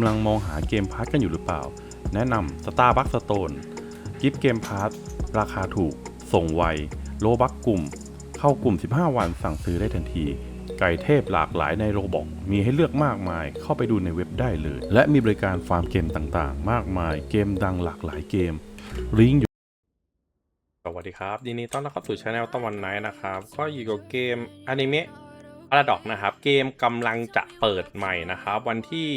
ำลังมองหาเกมพาร์ทกันอยู่หรือเปล่า แนะนำ Starbucks Stone กิฟต์เกมพาร์ทราคาถูก ส่งไว โลบักกลุ่ม เข้ากลุ่ม 15 วันสั่งซื้อได้ทันที ไก่เทพหลากหลายในโรบอกมีให้เลือกมากมาย เข้าไปดูในเว็บได้เลย และมีบริการฟาร์มเกมต่างๆ มากมาย เกมดังหลากหลายเกมลิงก์อยู่สวัสดีครับยินดีต้อนรับเข้าสู่ช anel ตะวันไนท์นะครับ ก็อยู่กับเกมอนิเมะพาราดอกนะครับ เกมกำลังจะเปิดใหม่นะครับ วันที่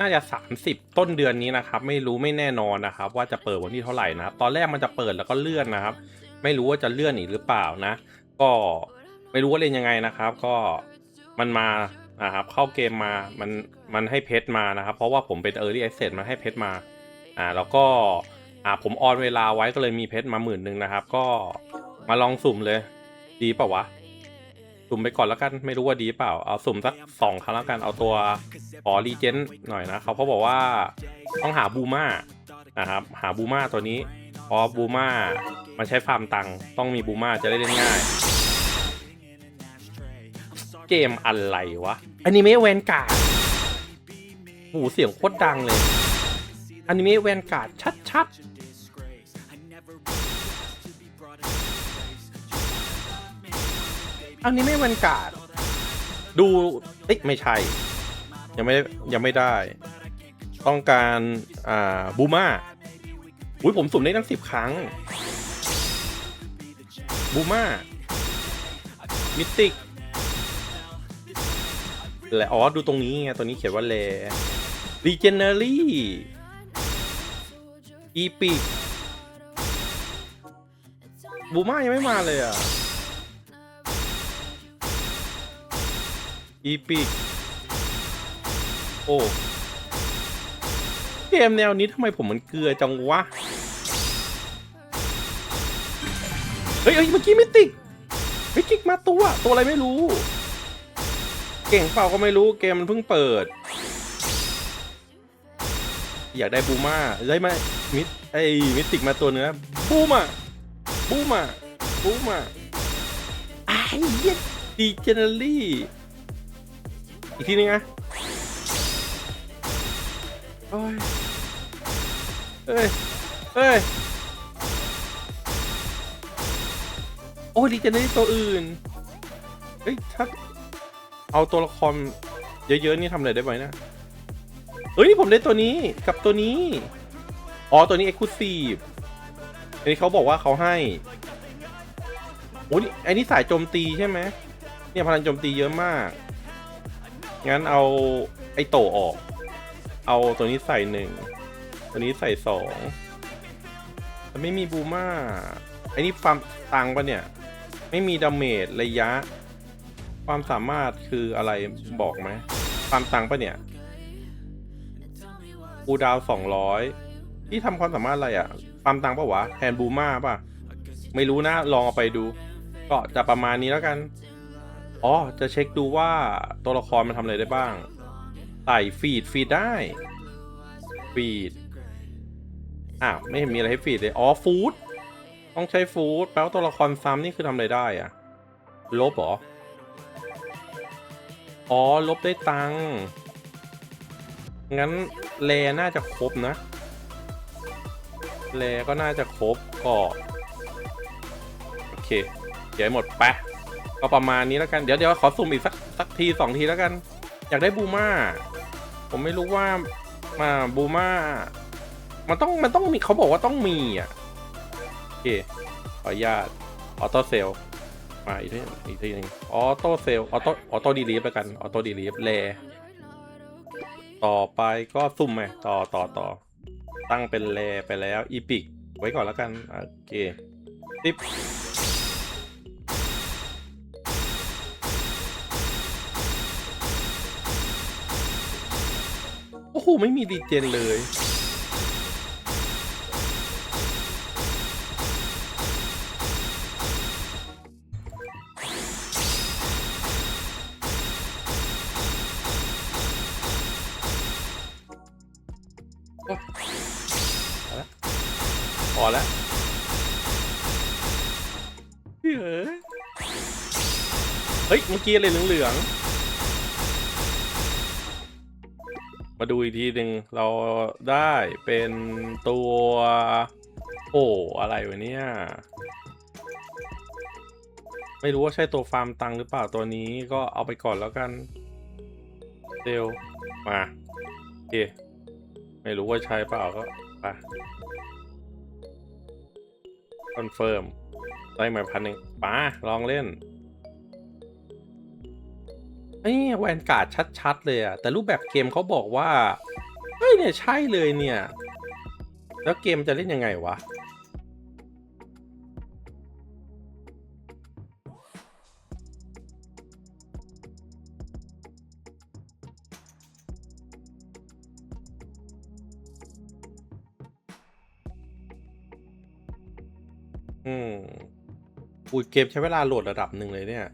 น่าจะ 30 ต้นเดือนนี้นะครับ ไม่รู้ไม่แน่นอนนะครับ ว่าจะเปิดวันที่เท่าไหร่นะครับ ตอนแรกมันจะเปิดแล้วก็เลื่อนนะครับ ไม่รู้ว่าจะเลื่อนอีกหรือเปล่านะ ก็ไม่รู้ว่าเล่นยังไงนะครับ ก็มันมานะครับ เข้าเกมมามันมันให้เพชรมานะครับ เพราะว่าผมเป็น Early Access มันให้เพชรมา อ่าแล้วก็อ่าผมออนเวลาไว้ก็เลยมีเพชรมาหมื่นหนึ่งนะครับ ก็มาลองสุ่มเลย ดีเปล่าวะ สุ่มไปก่อนแล้วกันไม่รู้ว่าดีเปล่า เอาสุ่มสักสองครั้งแล้วกันเอาตัวขอรีเจนหน่อยนะเขาเขาบอกว่าต้องหาบูมานะครับหาบูมาตัวนี้เพราะบูมามันใช้ฟาร์มตังต้องมีบูมาจะได้เล่นง่าย เกมอะไรวะอนิเมะแวนการ์ดหูเสียงโคตรดังเลยอนิเมะแวนการ์ดชัดๆ อนิเมะแวนกาด ดูเอ๊ะไม่ใช่ ยังไม่ได้ยังไม่ได้ ต้องการอ่าบูมาอุ้ยผมสุ่มได้ตั้งสิบครั้ง บูมามิติกและอ๋อ ดูตรงนี้ไงตัวนี้เขียนว่าแล Legendary อีปีบูมายังไม่มาเลยอะ อีปีโอ้เกมแนวนี้ทำไมผมมันเกลือจังวะ เฮ้ยเฮ้ยเมื่อกี้ไมิติกมิติกมาตัว ตัวอะไรไม่รู้ เก่งเปล่าก็ไม่รู้เกมมันเพิ่งเปิด อยากได้บูมาได้ไหมมิดไอ้มิติกมาตัวเนื้อบูมาบูมาบูมาไอ้เหี้ยดีเจเนอรี่ อีกทีนึงนะโอ้ยเอ้ยเอ้ย โอ้ยดีจเนอรี่ตัวอื่น เฮ้ยถ้าเอาตัวละครเยอะๆนี่ทำอะไรได้ไหมนะเฮ้ยนี่ผมได้ตัวนี้กับตัวนี้ อ๋อ ตัวนี้ Exclusive อันนี้เขาบอกว่าเขาให้โอ้นอ้นี่สายโจมตีใช่ไหมเนี่ยพลังโจมตีเยอะมาก งั้นเอาไอ้โตออก เอาตัวนี้ใส่หนึ่ง ตัวนี้ใส่สองแต่ไม่มีบูมาไอ้นี่ฟามตังปะเนี่ย ไม่มีดาเมจระยะ ความสามารถคืออะไรบอกไหมฟามตังปะเนี่ยกูดาวสองร้อยที่ทำความสามารถอะไรอะความตังปะวะแทนบูมาปะไม่รู้นะ ลองเอาไปดู ก็จะประมาณนี้แล้วกัน อ๋อ จะเช็คดูว่าตัวละครมันทำอะไรได้บ้างใส่ฟีดฟีดได้ ฟีด อ้าว ไม่เห็นมีอะไรให้ฟีดเลย อ๋อ ฟู้ด ต้องใช้ฟู้ด แปลว่าตัวละครซ้ำนี่คือทำอะไรได้อะลบเหรอ อ๋อ ลบได้ตังค์ งั้นแลน่าจะครบนะแลก็น่าจะครบก็ โอเค เดี๋ยวหมดไปะ ก็ประมาณนี้แล้วกัน เดี๋ยวเดี๋ยวขอสุ่มอีกสักสักทีสองทีแล้วกัน อยากได้บูมาผมไม่รู้ว่ามาบูมามันต้องมันต้องมีเขาบอกว่าต้องมีอะโอเคขออนุญาตออโต้เซลมาอีกทีอีกทีนึงออโต้เซลออโต้ออโต้ดีลีฟแล้วกันออโต้ดีลีฟแลต่อไปก็ซุ่มไหมต่อต่อต่อตั้งเป็นแลไปแล้วอีพิกไว้ก่อนแล้วกันโอเคติบ ไม่มีดีเจนเลย พอแล้วเฮ้ยเฮ้ยเมื่อกี้อะไรเหลืองๆ ดูอีกทีหนึ่งเราได้เป็นตัวโอ้อะไรวะเนี่ย ไม่รู้ว่าใช่ตัวฟาร์มตังค์หรือเปล่าตัวนี้ก็เอาไปก่อนแล้วกันเดลมาโอเคไม่รู้ว่าใช่เปล่าก็ไปคอนเฟิร์มได้มาพันหนึ่งป้าลองเล่น ไอ้แวนการ์ดชัดๆ เลยอะแต่รูปแบบเกมเขาบอกว่าเฮ้ยเนี่ยใช่เลยเนี่ย แล้วเกมจะเล่นยังไงวะ อืมอุ้ยเกมใช้เวลาโหลดระดับหนึ่งเลยเนี่ย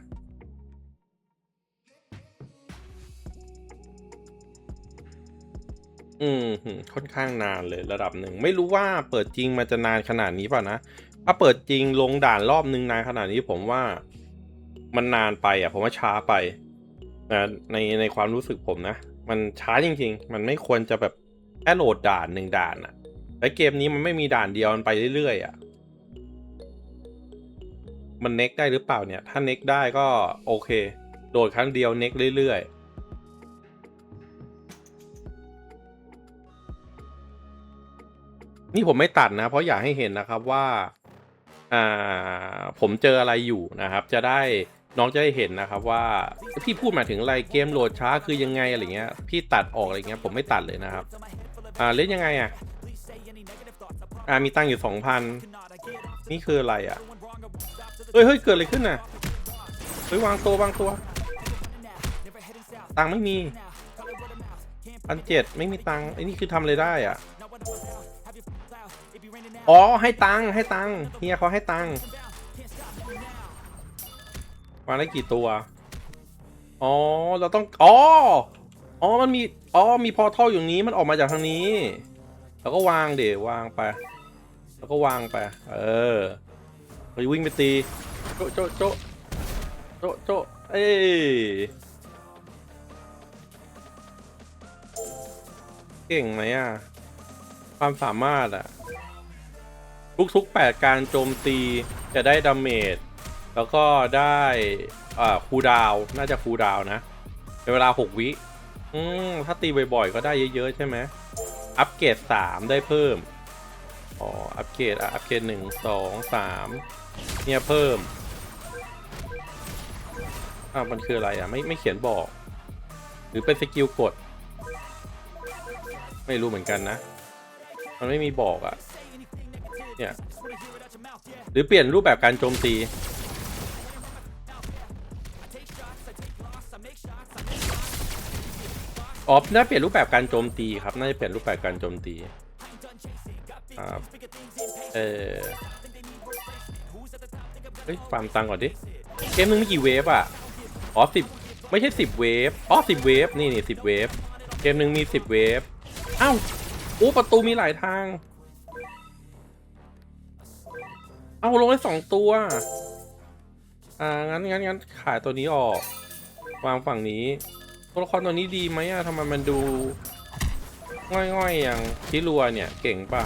อืมค่อนข้างนานเลยระดับหนึ่ง ไม่รู้ว่าเปิดจริงมันจะนานขนาดนี้เปล่านะถ้าเปิดจริงลงด่านรอบหนึ่งนานขนาดนี้ผมว่ามันนานไปอะ ผมว่าช้าไปนะในในความรู้สึกผมนะ มันช้าจริง ๆ มันไม่ควรจะแบบแค่โหลดด่านหนึ่งด่านอะและเกมนี้มันไม่มีด่านเดียวมันไปเรื่อยๆอะมันเน็กได้หรือเปล่าเนี่ย ถ้าเน็กได้ก็โอเคโดดครั้งเดียวเน็กเรื่อยๆ นี่ผมไม่ตัดนะ เพราะอยากให้เห็นนะครับว่าอ่าผมเจออะไรอยู่นะครับ จะได้น้องจะได้เห็นนะครับว่าพี่พูดหมายถึงอะไรเกมโหลดช้าคือยังไงอะไรเงี้ยพี่ตัดออกอะไรเงี้ยผมไม่ตัดเลยนะครับอ่าเล่นยังไงอะอ่ามีตังค์อยู่สองพันนี่คืออะไรอะเฮ้ยเฮ้ยเกิดอะไรขึ้นน่ะเฮ้ยวางตัววางตัว ตังค์ไม่มีพันเจ็ดไม่มีตังค์ไอ้นี่คือทำอะไรได้อะ อ๋อให้ตังค์ให้ตังค์เฮียเขาให้ตังค์วางได้กี่ตัว อ๋อ เราต้อง อ๋อ อ๋อ มันมี อ๋อ มีพอท่ออยู่นี้ มันออกมาจากทางนี้ แล้วก็วางเดี๋ยววางไป แล้วก็วางไป เออเราวิ่งไปตี โจโจโจโจโจเอ้เก่งไหมอะ ความสามารถอะ ทุกๆแปดการโจมตีจะได้ดาเมจแล้วก็ได้อ่าคูดาวน่าจะคูดาวนะในเวลา 6 วิอืมถ้าตีบ่อยๆ ก็ได้เยอะๆ ใช่ไหมอัปเกรด3ได้เพิ่ม อ๋อ อัปเกรดอะอัปเกรดหนึ่งสองสามเนี่ยเพิ่มอ่ามันคืออะไรอะ ไม่ไม่เขียนบอก หรือเป็นสกิลกด ไม่รู้เหมือนกันนะ มันไม่มีบอกอะ เนี่ย หรือเปลี่ยนรูปแบบการโจมตีอ๋อน่าเปลี่ยนรูปแบบการโจมตีครับ น่าจะเปลี่ยนรูปแบบการโจมตีครับเออเฮ้ยฟาร์มตังก่อนดิ เกมนึงมีกี่เวฟอะ อ๋อสิบไม่ใช่สิบเวฟ อ๋อสิบเวฟ นี่นี่สิบเวฟ เกมหนึ่งมีสิบเวฟ อ้าโอ้ประตูมีหลายทาง เอาลงได้สองตัว อ่า งั้นงั้นงั้นขายตัวนี้ออก วางฝั่งนี้ ตัวละครตัวนี้ดีไหมอะทำไมมันดู ง่อยๆอย่างคิรัวเนี่ย เก่งปะ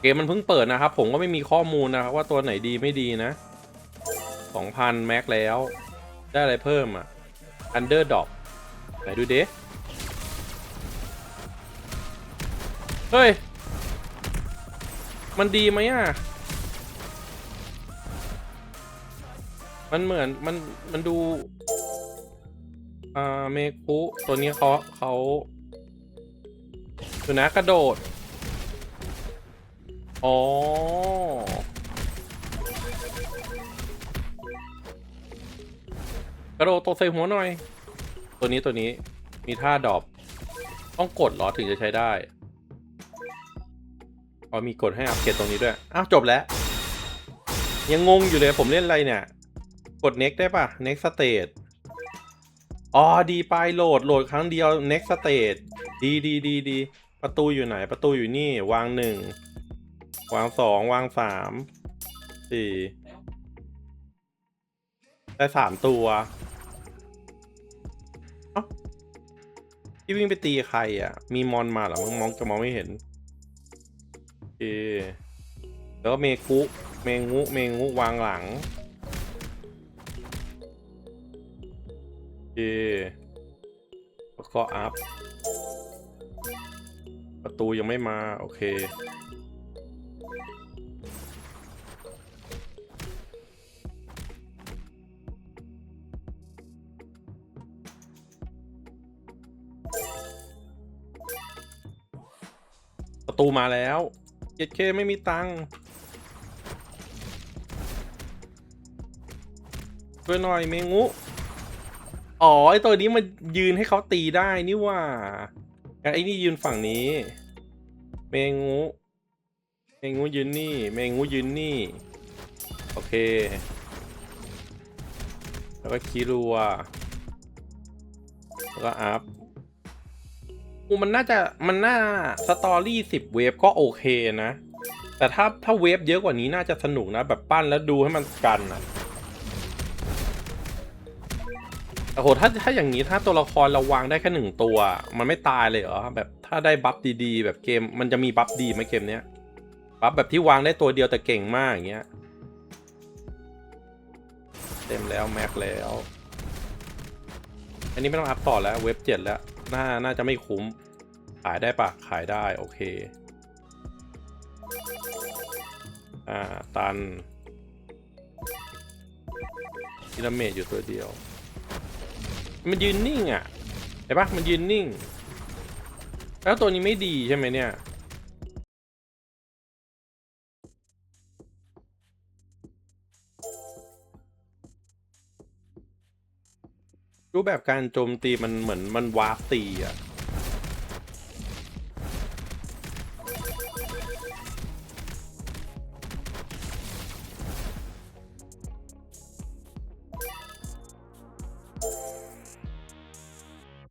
เกมมันเพิ่งเปิดนะครับ ผมก็ไม่มีข้อมูลนะครับว่าตัวไหนดีไม่ดีนะ2,000แม็กแล้ว ได้อะไรเพิ่มอะ Underdog ไหนดูเดเฮ้ย มันดีไหมอะ มันเหมือนมันมันดู อ่าเมคุตัวนี้เขาเขาดูนะกระโดด อ๋อ กระโดดตกใส่หัวหน่อย ตัวนี้ตัวนี้มีท่าดรอปต้องกดหรอถึงจะใช้ได้ อ๋อมีกดให้อัปเกรดตรงนี้ด้วย อ้าวจบแล้ว ยังงงอยู่เลยผมเล่นอะไรเนี่ย กด next ได้ปะ next stage อ๋อดีไปโหลดโหลดครั้งเดียว next stage ดีดีดีดีประตูอยู่ไหน ประตูอยู่นี่ วางหนึ่ง วางสอง วางสาม สี่ ได้สามตัวอ้าพี่วิ่งไปตีใครอะ มีมอนมาเหรอมึงมองจะมองไม่เห็น เคแล้วก็เมกุเมงุเมงุวางหลังโอเคแล้วก็อัพประตูยังไม่มาโอเคประตูมาแล้ว เจ็ดเคไม่มีตังค์ช่วยหน่อยเมงุอ๋อ ไอตัวนี้มันยืนให้เขาตีได้นี่ว่างั้นไอ้นี่ยืนฝั่งนี้ เมงุเมงุยืนนี่ เมงุยืนนี่ โอเค แล้วก็คีรัว แล้วก็อัพ มันน่าจะมันน่าสตอรี่สิบเวฟก็โอเคนะ แต่ถ้าถ้าเวฟเยอะกว่านี้น่าจะสนุกนะ แบบปั้นแล้วดูให้มันกันอะโอ้โหถ้าถ้าอย่างนี้ถ้าตัวละครเราวางได้แค่หนึ่งตัว มันไม่ตายเลยเหรอแบบถ้าได้บัฟดีๆ แบบเกมมันจะมีบัฟดีไหมเกมเนี้ยบัฟแบบที่วางได้ตัวเดียวแต่เก่งมากอย่างเงี้ยเต็มแล้วแม็กแล้ว อันนี้ไม่ต้องอัพต่อแล้วเว็บเจ็ดแล้ว น่าน่าจะไม่คุ้ม ขายได้ปะขายได้ โอเค อ่า ตันพิราเมดอยู่ตัวเดียว มันยืนนิ่งอะเห็นปะมันยืนนิ่ง แล้วตัวนี้ไม่ดีใช่ไหมเนี่ย รูปแบบการโจมตีมันเหมือนมันวาร์ปตีอะ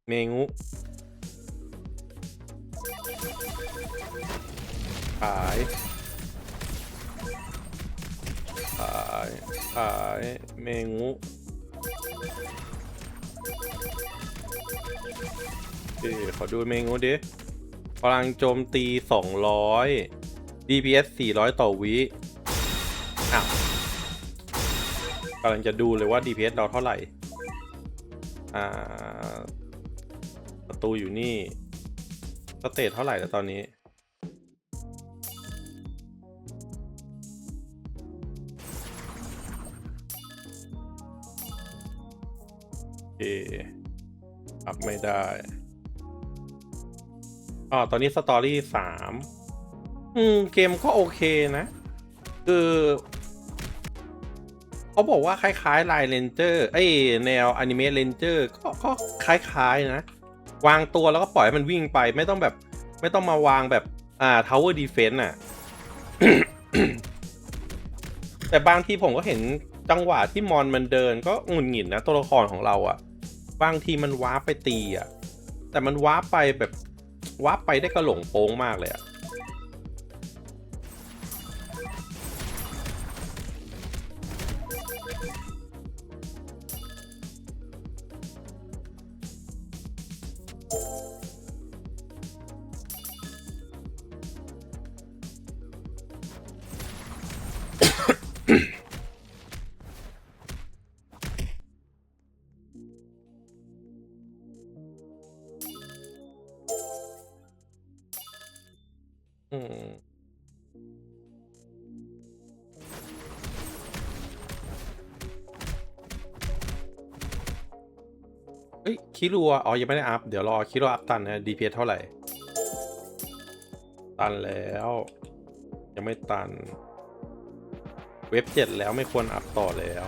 เมงุขายขายขายเมงุ โอเคขอดูเมงูดิพลังโจมตี 200 DPS 400 ต่อวิอ้าวกำลังจะดูเลยว่า DPS เราเท่าไหร่ อ่า ประตูอยู่นี่ สเตทเท่าไหร่แล้วตอนนี้ อเคอัพไม่ได้อ๋อตอนนี้สตอรี่สามอืม เกมก็โอเคนะ คือเขาบอกว่าคล้ายๆไลน์เลนเจอร์ไอยแนวอนิเมะเลนเจอร์ก็ก็คล้ายๆนะ วางตัวแล้วก็ปล่อยให้มันวิ่งไป ไม่ต้องแบบ ไม่ต้องมาวางแบบ อ่า Tower Defense อะ แต่บางทีผมก็เห็นจังหวะที่มอนมันเดินก็หงุดหงิดนะ ตัวละครของเราอะ บางทีมันว้าร์ปไปตีอะแต่มันว้าร์ปไปแบบว้าร์ปไปได้กระหลงโป้งมากเลยอะ เอ้ยคิรัวอ๋อ ยังไม่ได้อัพ เดี๋ยวรอคิรัวอัพตันนะ DPS เท่าไหร่ ตันแล้ว ยังไม่ตัน เว็บเจ็ดแล้วไม่ควรอัพต่อแล้ว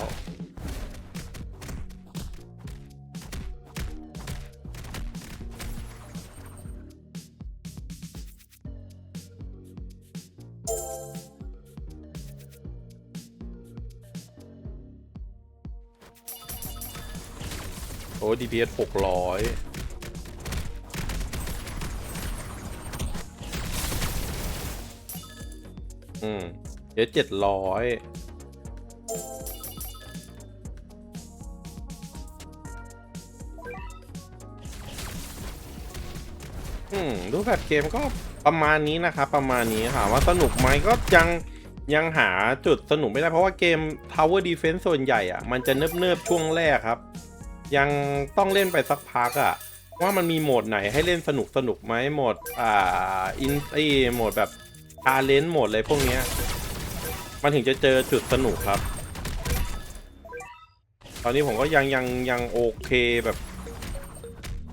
DPS หกร้อยอืมเดี๋ยวเจ็ดร้อยอืมรูปแบบเกมก็ประมาณนี้นะครับ ประมาณนี้ถามว่าสนุกไหมก็ยังยังหาจุดสนุกไม่ได้เพราะว่าเกม Tower Defense ส่วนใหญ่อะมันจะเนิบๆช่วงแรกครับ ยังต้องเล่นไปสักพักอะว่ามันมีโหมดไหนให้เล่นสนุกสนุกไหมโหมดอ่าอินไอโหมดแบบทาเลนโหมดอะไรพวกเนี้ยมันถึงจะเจอจุดสนุกครับ ตอนนี้ผมก็ยังยังยังโอเคแบบ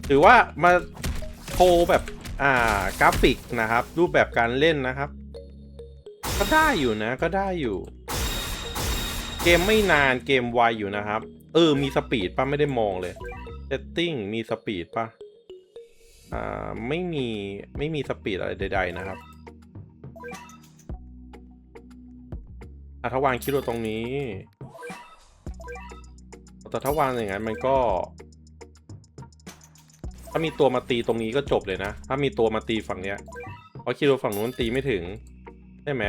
ถือว่ามาโชว์แบบอ่ากราฟิกนะครับ รูปแบบการเล่นนะครับ ก็ได้อยู่นะก็ได้อยู่ เกมไม่นานเกมไวอยู่นะครับ เออ มีสปีดป่ะ ไม่ได้มองเลยเซตติ้งมีสปีดป่ะ อ่า ไม่มี ไม่มีสปีดอะไรใด ๆ นะครับอะถ้าวางคิดว่าตรงนี้ แต่ถ้าวางอย่างนั้นมันก็ ถ้ามีตัวมาตีตรงนี้ก็จบเลยนะ ถ้ามีตัวมาตีฝั่งเนี้ย เพราะคิดว่าฝั่งนู้นตีไม่ถึงใช่ไหม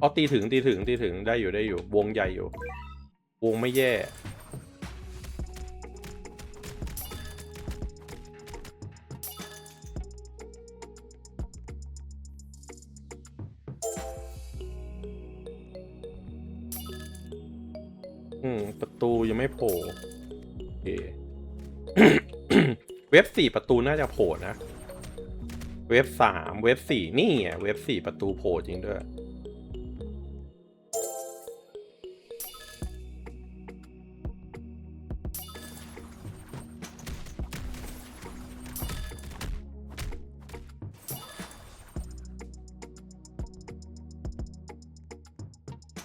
อ๋อตีถึงตีถึงตีถึงได้อยู่ได้อยู่ วงใหญ่อยู่ วงไม่แย่ อืม ประตูยังไม่โผล่โอเคเว็บสี่ประตูน่าจะโผล่นะ เว็บสามเว็บสี่นี่ไงเว็บสี่ประตูโผล่จริงด้วย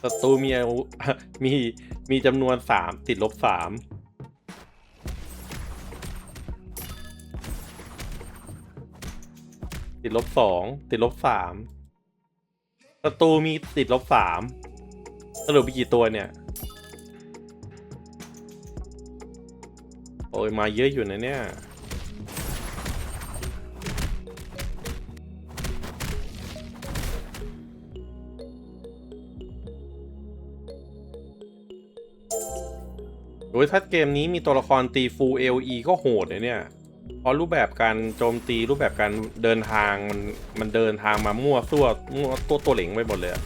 ศัตรูมีอาวุมีมีจำนวนสามติดลบสามติดลบสองติดลบสามศัตรูมีติดลบสามสรุปมีกี่ตัวเนี่ย โอ้ยมาเยอะอยู่นะเนี่ย ยถ้าเกมนี้มีตัวละครตีฟูเอลีก็โหดเลยเนี่ย เพราะรูปแบบการโจมตีรูปแบบการเดินทางมันมันเดินทางมามั่วซั่วมั่วตัวตัวเหลงไปหมดเลยอะ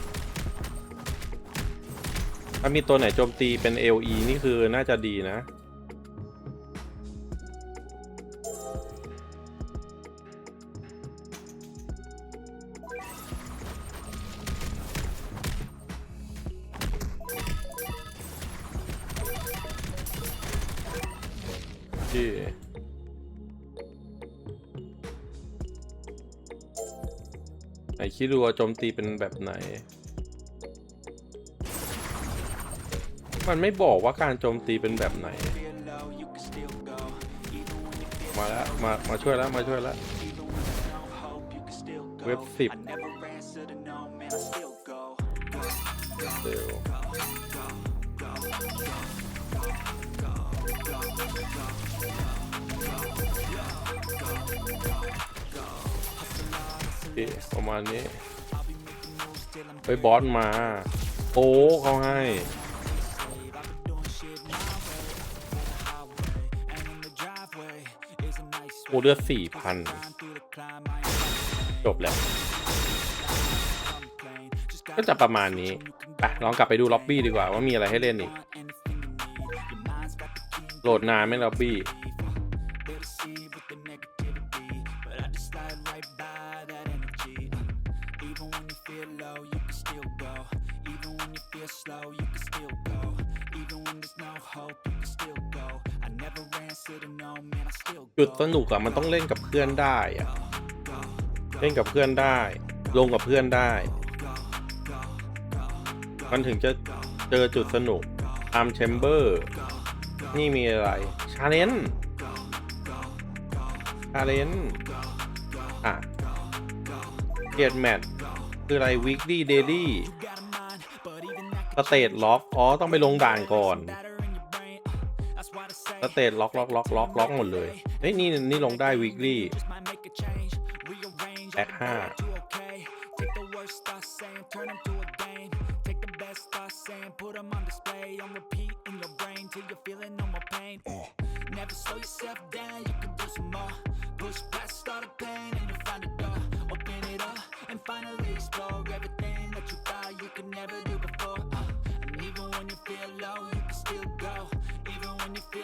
ถ้ามีตัวไหนโจมตีเป็น LE นี่คือน่าจะดีนะ คิดดูว่าโจมตีเป็นแบบไหน มันไม่บอกว่าการโจมตีเป็นแบบไหน มาแล้วมา มาช่วยแล้วมาช่วยแล้ว เว็บสิบเร็ว โอเคประมาณนี้ไปบอสมา โอ้เขาให้โอเลือดสี่พันจบแล้ว ก็จะประมาณนี้ไปลองกลับไปดูล็อบบี้ดีกว่าว่ามีอะไรให้เล่นอีก โหลดนานไหมล็อบบี้ จุดสนุกอะมันต้องเล่นกับเพื่อนได้อะเล่นกับเพื่อนได้ ลงกับเพื่อนได้ มันถึงจะเจอจุดสนุกอาร์มแชมเบอร์นี่มีอะไรชาเลนจ์ชาเลนจ์อะเกียรแมทคืออะไร weekly daily สเตทล็อกอ๋อ ต้องไปลงด่านก่อน สเตตล็อกล็อกล็อกล็อกล็อกหมดเลยเฮ้ยนี่นี่ลงได้วีคลี่แอคห้าเ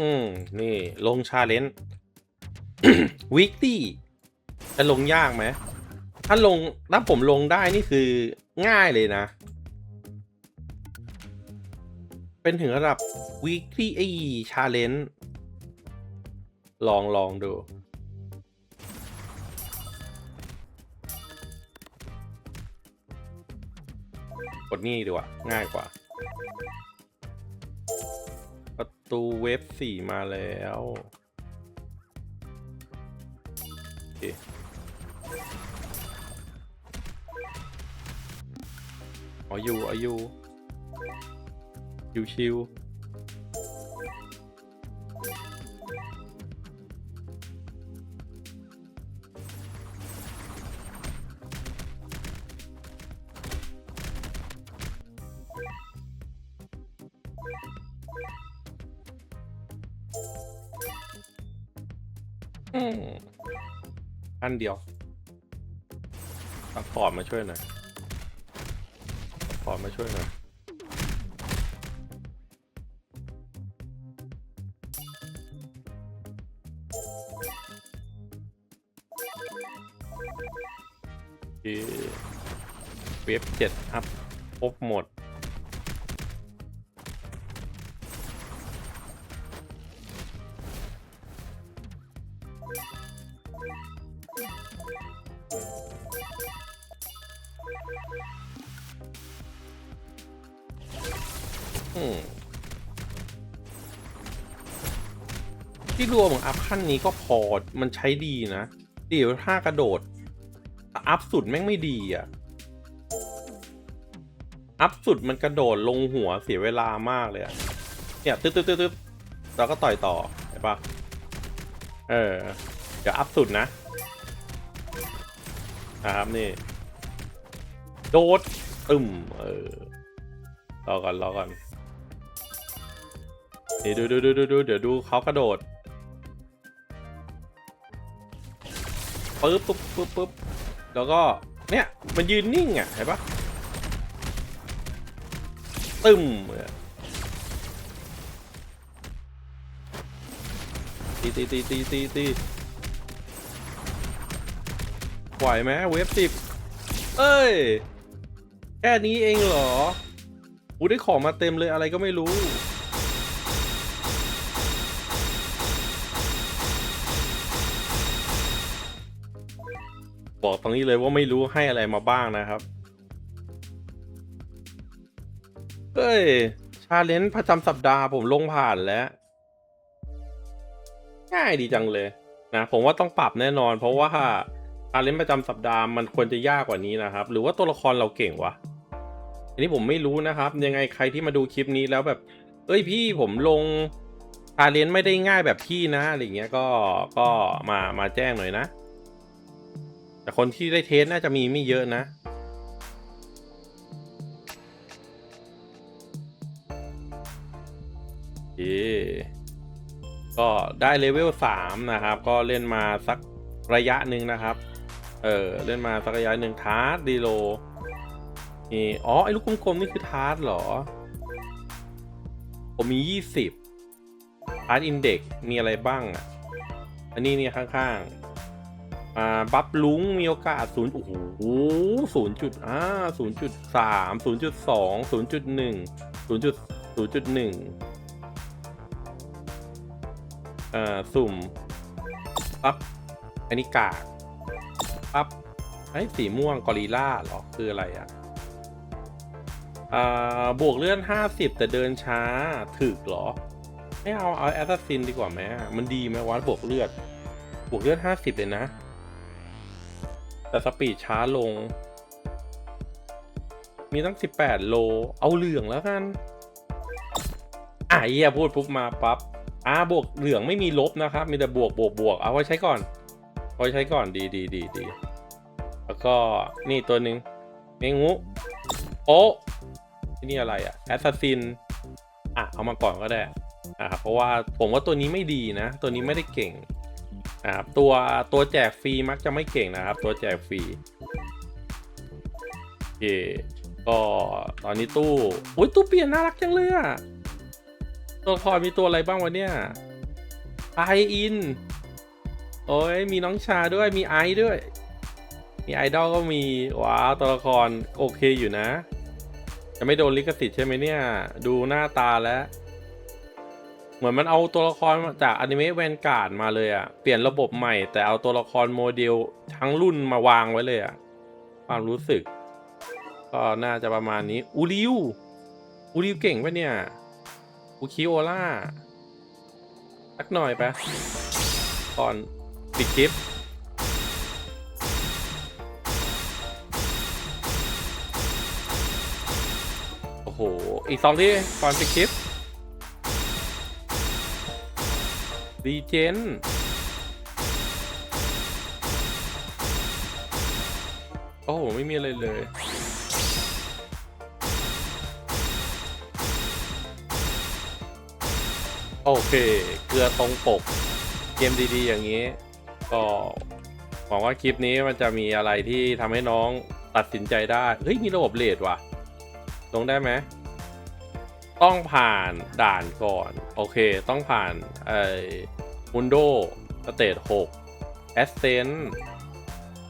อืม นี่ ลงชาเลนจ์วิกตี้จะลงยากไหม ถ้าลงถ้าผมลงได้นี่คือง่ายเลยนะ เป็นถึงระดับ weekly ไอ้ challenge ลองลองดูกดนี่ดีกว่า ง่ายกว่า ตูเว็บสี่มาแล้วโอเคอ๋ออยู่อ๋ออยู่ชิวชิว อืมอันเดียวซัพพอร์ตมาช่วยหน่อยซัพพอร์ตมาช่วยหน่อย เว็บเจ็ดอัพครบหมด ขั้นนี้ก็พอมันใช้ดีนะ เดี๋ยวถ้ากระโดด อัพสุดแม่งไม่ดีอะอัพสุดมันกระโดดลงหัวเสียเวลามากเลยอะเนี่ยตึ๊ดตึ๊ดตึ๊ดตึ๊ดแล้วก็ต่อยต่อเห็นปะเออ เดี๋ยวอัพสุดนะนะครับนี่ โดดตึมเออรอก่อนรอก่อนนี่ดูดูดูดูดูเดี๋ยวดูเขากระโดด ปึ๊บปึ๊บปึ๊บปึ๊บแล้วก็เนี่ยมันยืนนิ่งอะเห็นปะตึมตีตีตีตีตีตีไหวไหมเวฟสิบเอ้ย แค่นี้เองเหรอกูได้ของมาเต็มเลยอะไรก็ไม่รู้ บอกตรงนี้เลยว่าไม่รู้ให้อะไรมาบ้างนะครับ เฮ้ย ชาเลนจ์ประจำสัปดาห์ผมลงผ่านแล้ว ง่ายดีจังเลยนะผมว่าต้องปรับแน่นอน เพราะว่าชาเลนจ์ประจำสัปดาห์มันควรจะยากกว่านี้นะครับ หรือว่าตัวละครเราเก่งวะอันนี้ผมไม่รู้นะครับ ยังไงใครที่มาดูคลิปนี้แล้วแบบ เอ้ยพี่ผมลงชาเลนจ์ไม่ได้ง่ายแบบพี่นะอะไรเงี้ยก็ก็มามาแจ้งหน่อยนะ แต่คนที่ได้เทสน่าจะมีไม่เยอะนะโอก็ได้เลเวลสามนะครับ ก็เล่นมาสักระยะหนึ่งนะครับ เออเล่นมาสักระยะหนึ่งทาร์ดดีโลนี่อ๋อ ไอ้ลูกกลมๆ นี่คือทาร์ดเหรอ ผมมียี่สิบพาร์ตอินเด็กมีอะไรบ้างอะ อันนี้เนี่ยข้างๆ อ่าบัฟลุงมีโอกาสศูนย์โอ้โหศูนย์จุดอ่าศูนย์จุดสามศูนย์จุดสองศูนย์จุดหนึ่งศูนย์จุดศูนย์จุดหนึ่งอ่าสุ่มปั๊บอันนี้กากปั๊บไอ้สีม่วงกอริล่าเหรอ คืออะไรอะอ่าบวกเลื่อนห้าสิบแต่เดินช้าถึกเหรอ ไม่เอาเอาแอสซัสซินดีกว่าไหมมันดีไหมวะบวกเลือดบวกเลือดห้าสิบเลยนะ แต่สปีดช้าลง มีตั้งสิบแปดโล เอาเหลืองแล้วกัน อะเฮียพูดปุ๊บมาปั๊บอ่าบวกเหลืองไม่มีลบนะครับ มีแต่บวกบวกบวกเอาไว้ใช้ก่อนเอาไว้ใช้ก่อนดีดีดีดีแล้วก็นี่ตัวหนึ่งเมงูโอ๊ะที่นี่อะไรอะแอสซัสซินอะ เอามาก่อนก็ได้นะครับเพราะว่าผมว่าตัวนี้ไม่ดีนะ ตัวนี้ไม่ได้เก่ง นะครับตัวตัวแจกฟรีมักจะไม่เก่งนะครับ ตัวแจกฟรีโอเคก็ตอนนี้ตู้อุ้ยตู้เปลี่ยนน่ารักจังเลยอะตัวละครมีตัวอะไรบ้างวะเนี่ยไออินโอ้ยมีน้องชาด้วยมีไอด้วย มีไอดอลก็มีว้าวตัวละครโอเคอยู่นะ จะไม่โดนลิขสิทธิ์ใช่ไหมเนี่ย ดูหน้าตาแล้ว เหมือนมันเอาตัวละครจากอนิเมะแวนการ์ดมาเลยอะเปลี่ยนระบบใหม่แต่เอาตัวละครโมเดลทั้งรุ่นมาวางไว้เลยอะความรู้สึก ก็น่าจะประมาณนี้อูริวอูริวเก่งปะเนี่ยอูคิโอล่าสักหน่อยปะก่อนปิดคลิปโอ้โหอีกสองที่ก่อนปิดคลิป ดีเจนโอ้โห ไม่มีอะไรเลย โอเค เกลือตรงปก เกมดีๆ อย่างนี้ ก็หวังว่าคลิปนี้มันจะมีอะไรที่ทำให้น้องตัดสินใจได้ เฮ้ย มีระบบเลทว่ะ ลงได้ไหม ต้องผ่านด่านก่อน โอเค ต้องผ่านไอ มุนโดสเตจ6 a s c e n t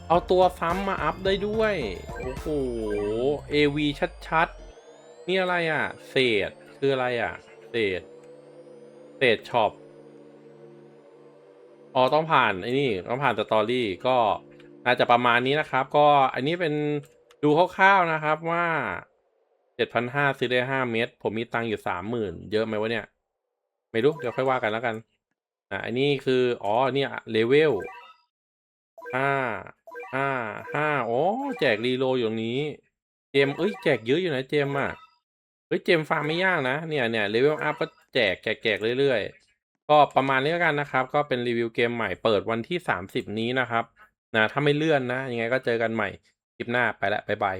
เอาตัวซ้ำมาอัพได้ด้วย โอ้โห AV ชัดๆ นี่อะไรอะ เศษ คืออะไรอะ เศษ เศษช็อป อ๋อ ต้องผ่านไอ้นี่ต้องผ่านสตอรี่ ก็น่าจะประมาณนี้นะครับ ก็อันนี้เป็นดูคร่าวๆนะครับว่าเจ็ดพันห้าซื้อได้ห้าเม็ดผมมีตังค์อยู่สามหมื่นเยอะไหมวะเนี่ย ไม่รู้ เดี๋ยวค่อยว่ากันแล้วกัน อะอันนี้คืออ๋อเนี่ยเลเวลห้าห้าห้าอ๋อแจกรีโลอยู่ตรงนี้ เจมเอ้ยแจกเยอะอยู่นะเจมอะเฮ้ยเจมฟาร์มไม่ยากนะเนี่ยเนี่ยเลเวลอัพก็แจกแจกแจกเรื่อยๆ ก็ประมาณนี้แล้วกันนะครับ ก็เป็นรีวิวเกมใหม่เปิดวันที่สามสิบนี้นะครับนะถ้าไม่เลื่อนนะ ยังไงก็เจอกันใหม่คลิปหน้าไปละบ๊ายบาย